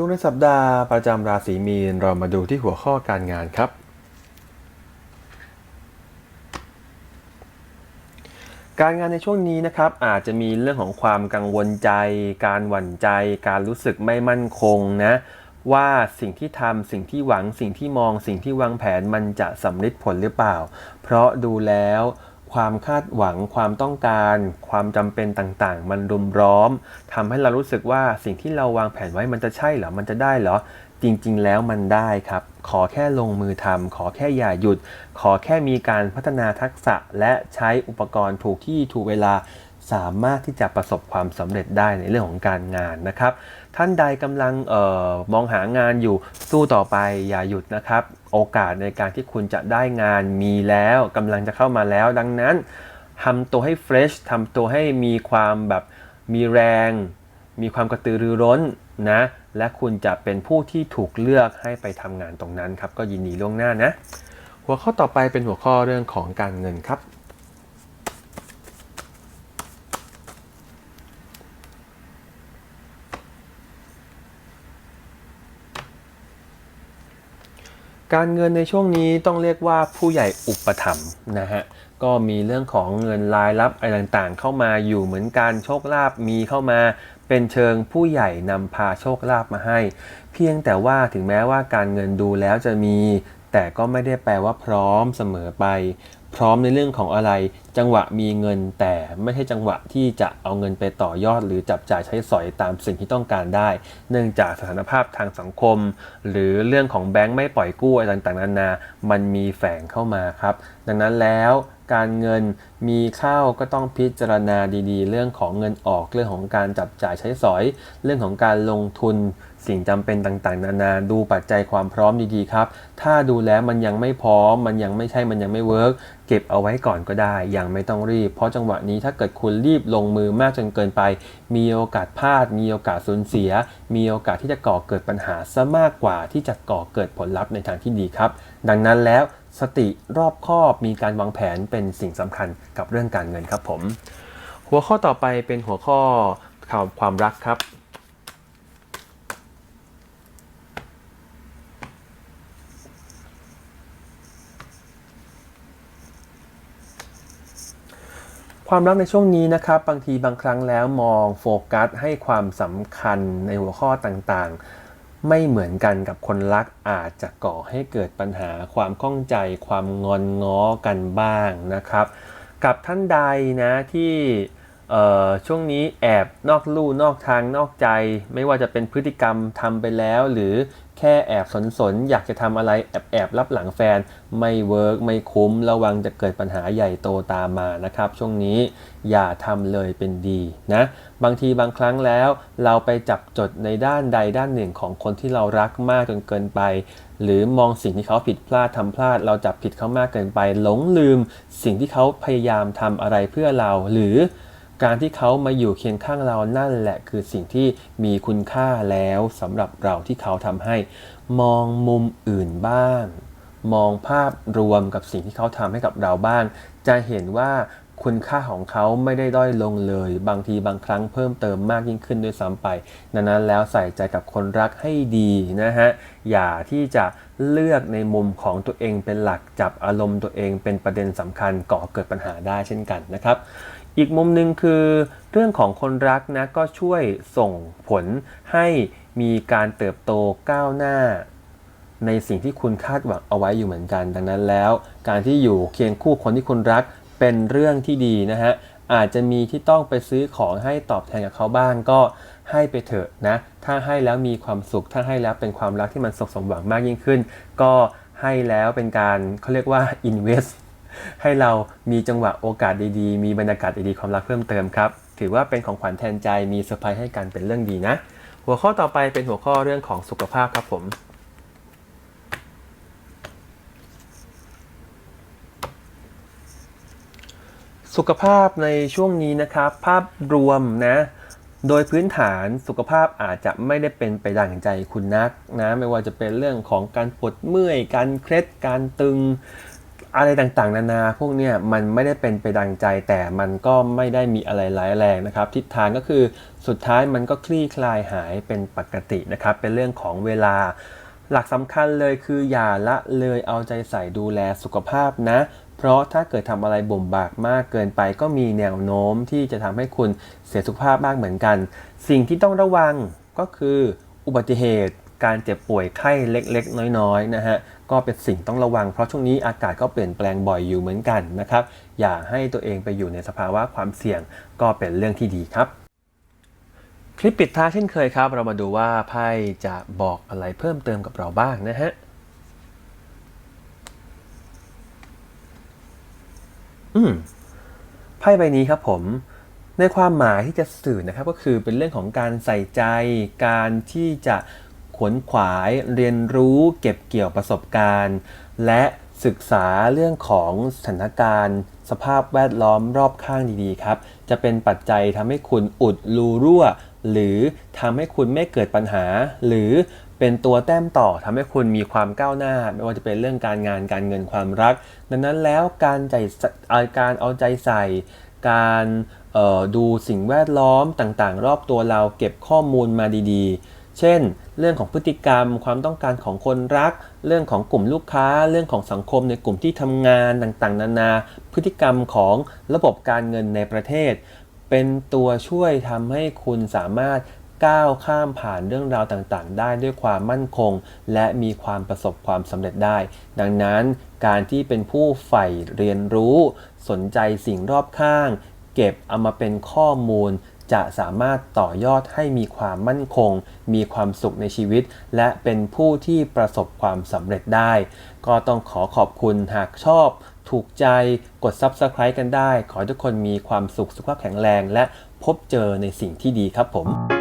ดูในสัปดาห์ประจำราศีมีนเรามาดูที่หัวข้อการงานครับ การงานในช่วงนี้นะครับ อาจจะมีเรื่องของความกังวลใจ การหวั่นใจ การรู้สึกไม่มั่นคงนะว่าสิ่งที่ทำสิ่งที่หวังสิ่งที่มองสิ่งที่วางแผนมันจะสำเร็จผลหรือเปล่า เพราะดูแล้ว ความคาดหวังความต้องการ ความจำเป็นต่างๆ มันรุมร้อมทำให้เรารู้สึกว่าสิ่งที่เราวางแผนไว้มันจะใช่เหรอมันจะได้เหรอจริงๆ แล้วมันได้ครับ ขอแค่ลงมือทำขอแค่อย่าหยุด ขอแค่มีการพัฒนาทักษะและใช้อุปกรณ์ถูกที่ถูกเวลา สามารถที่จะประสบความสำเร็จได้ในเรื่องของการงานนะครับ ท่านใดกำลังออมองหางานอยู่สู้ต่อไปอย่าหยุดนะครับ โอกาสในการที่คุณจะได้งานมีแล้วกำลังจะเข้ามาแล้ว ดังนั้นทำตัวให้เฟรชทำตัวให้มีความแบบมีแรง มีความกระตือรือร้นนะ และคุณจะเป็นผู้ที่ถูกเลือกให้ไปทำงานตรงนั้นครับ ก็ยินดีล่วงหน้านะ หัวข้อต่อไปเป็นหัวข้อเรื่องของการเงินครับ การเงินในช่วงนี้ต้องเรียกว่าผู้ใหญ่อุปถัมภ์นะฮะก็มีเรื่องของเงินรายรับอะไรต่างๆ เข้ามาอยู่เหมือนกันโชคลาภมีเข้ามาเป็นเชิงผู้ใหญ่นำพาโชคลาภมาให้ เพียงแต่ว่าถึงแม้ว่าการเงินดูแล้วจะมี แต่ก็ไม่ได้แปลว่าพร้อมเสมอไป พร้อมในเรื่องของอะไร จังหวะมีเงินแต่ไม่ใช่จังหวะที่จะเอาเงินไปต่อยอด หรือจับจ่ายใช้สอยตามสิ่งที่ต้องการได้ เนื่องจากสถานภาพทางสังคม หรือเรื่องของแบงค์ไม่ปล่อยกู้อะไรต่างๆนานา มันมีแฝงเข้ามาครับ ดังนั้นแล้ว การเงินมีเข้าก็ต้องพิจารณาดีๆ เรื่องของเงินออกเรื่องของการจับจ่ายใช้สอย เรื่องของการลงทุนสิ่งจำเป็นต่างๆ นานาดูปัจจัยความพร้อมดีๆครับ ถ้าดูแล้วมันยังไม่พร้อม มันยังไม่ใช่มันยังไม่เวิร์กเก็บเอาไว้ก่อนก็ได้ยังไม่ต้องรีบ เพราะจังหวะนี้ถ้าเกิดคุณรีบลงมือมากจนเกินไป มีโอกาสพลาด มีโอกาสสูญเสีย มีโอกาสที่จะก่อเกิดปัญหาซะมากกว่าที่จะก่อเกิดผลลัพธ์ในทางที่ดีครับ ดังนั้นแล้ว สติรอบคอบมีการวางแผนเป็นสิ่งสำคัญกับเรื่องการเงินครับผม หัวข้อต่อไปเป็นหัวข้อข่าวความรักครับ ความรักในช่วงนี้นะครับ บางทีบางครั้งแล้วมองโฟกัสให้ความสำคัญในหัวข้อต่างๆ ไม่เหมือนกันกับคนรักอาจจะก่อให้เกิดปัญหาความข้องใจความงอนง้อกันบ้างนะครับ กับท่านใดนะที่ ช่วงนี้แอบนอกลู่นอกทางนอกใจ ไม่ว่าจะเป็นพฤติกรรมทำไปแล้ว หรือแค่แอบสนสนอยากจะทำอะไรแอบแอบรับหลังแฟน ไม่เวิร์กไม่คุ้มระวังจะเกิดปัญหาใหญ่โตตามมานะครับ ช่วงนี้อย่าทำเลยเป็นดีนะบางทีบางครั้งแล้ว เราไปจับจดในด้านใดด้านหนึ่งของคนที่เรารักมากจนเกินไป หรือมองสิ่งที่เขาผิดพลาดทำพลาด เราจับผิดเขามากเกินไป หลงลืมสิ่งที่เขาพยายามทำอะไรเพื่อเราหรือ การที่เขามาอยู่เคียงข้างเรานั่นแหละคือสิ่งที่มีคุณค่าแล้วสำหรับเราที่เขาทำให้ มองมุมอื่นบ้าง มองภาพรวมกับสิ่งที่เขาทำให้กับเราบ้าง จะเห็นว่าคุณค่าของเขาไม่ได้ด้อยลงเลย บางทีบางครั้งเพิ่มเติมมากยิ่งขึ้นด้วยซ้ำไป ดังนั้นแล้วใส่ใจกับคนรักให้ดีนะฮะ อย่าที่จะเลือกในมุมของตัวเองเป็นหลักจับอารมณ์ตัวเองเป็นประเด็นสำคัญก่อเกิดปัญหาได้เช่นกันนะครับ อีกมุมหนึ่งคือเรื่องของคนรักนะก็ช่วยส่งผลให้มีการเติบโตก้าวหน้า ในสิ่งที่คุณคาดหวังเอาไว้อยู่เหมือนกัน ดังนั้นแล้ว การที่อยู่เคียงคู่คนที่คุณรักเป็นเรื่องที่ดีนะฮะอาจจะมีที่ต้องไปซื้อของให้ตอบแทนกับเขาบ้างก็ให้ไปเถอะนะ ถ้าให้แล้วมีความสุข ถ้าให้แล้วเป็นความรักที่มันสุขสมหวังมากยิ่งขึ้น ก็ให้แล้วเป็นการเขาเรียกว่า invest ให้เรามีจังหวะโอกาสดีๆ มีบรรยากาศดีๆความรักเพิ่มเติมครับ ถือว่าเป็นของขวัญแทนใจมีเซอร์ไพรส์ให้กันเป็นเรื่องดีนะ หัวข้อต่อไปเป็นหัวข้อเรื่องของสุขภาพครับผมสุขภาพในช่วงนี้นะครับ ภาพรวมนะ โดยพื้นฐานสุขภาพอาจจะไม่ได้เป็นไปดังใจคุณนักนะ ไม่ว่าจะเป็นเรื่องของการปวดเมื่อย การเคล็ดการตึง อะไรต่างๆ นานาพวกเนี้ยมันไม่ได้เป็นไปดังใจ แต่มันก็ไม่ได้มีอะไรร้ายแรงนะครับ ทิศทางก็คือสุดท้ายมันก็คลี่คลายหายเป็นปกตินะครับ เป็นเรื่องของเวลา หลักสำคัญเลยคืออย่าละเลยเอาใจใส่ดูแลสุขภาพนะ เพราะถ้าเกิดทำอะไรบ่มบากมากเกินไป ก็มีแนวโน้มที่จะทำให้คุณเสียสุขภาพมากเหมือนกัน สิ่งที่ต้องระวังก็คืออุบัติเหตุ การเจ็บป่วยไข้เล็กๆ น้อยๆนะฮะก็เป็นสิ่งต้องระวัง เพราะช่วงนี้อากาศก็เปลี่ยนแปลงบ่อยอยู่เหมือนกันนะครับ อย่าให้ตัวเองไปอยู่ในสภาวะความเสี่ยงก็เป็นเรื่องที่ดีครับ คลิปปิดท้ายเช่นเคยครับ เรามาดูว่าไพ่จะบอกอะไรเพิ่มเติมกับเราบ้างนะฮะอืมไพ่ใบนี้ครับผมในความหมายที่จะสื่อนะครับก็คือเป็นเรื่องของการใส่ใจการที่จะ ขวนขวาย เรียนรู้เก็บเกี่ยวประสบการณ์ และศึกษาเรื่องของสถานการณ์ สภาพแวดล้อมรอบข้างดีๆครับ จะเป็นปัจจัยทำให้คุณอุดรูรั่ว หรือทำให้คุณไม่เกิดปัญหา หรือเป็นตัวแต้มต่อทำให้คุณมีความก้าวหน้า ไม่ว่าจะเป็นเรื่องการงานการเงินความรัก ดังนั้นแล้วการใจการเอาใจใส่ การออดูสิ่งแวดล้อมต่างๆ รอบตัวเราเก็บข้อมูลมาดีๆ เช่น เรื่องของพฤติกรรม ความต้องการของคนรัก เรื่องของกลุ่มลูกค้า เรื่องของสังคมในกลุ่มที่ทำงานต่างๆ นานา พฤติกรรมของระบบการเงินในประเทศ เป็นตัวช่วยทำให้คุณสามารถก้าวข้ามผ่านเรื่องราวต่างๆ ได้ด้วยความมั่นคง และมีความประสบความสำเร็จได้ ดังนั้นการที่เป็นผู้ใฝ่เรียนรู้ สนใจสิ่งรอบข้าง เก็บเอามาเป็นข้อมูล จะสามารถต่อยอดให้มีความมั่นคง มีความสุขในชีวิต และเป็นผู้ที่ประสบความสำเร็จได้ ก็ต้องขอขอบคุณหากชอบ ถูกใจกด Subscribe กันได้ ขอทุกคนมีความสุขสุขภาพแข็งแรง และพบเจอในสิ่งที่ดีครับผม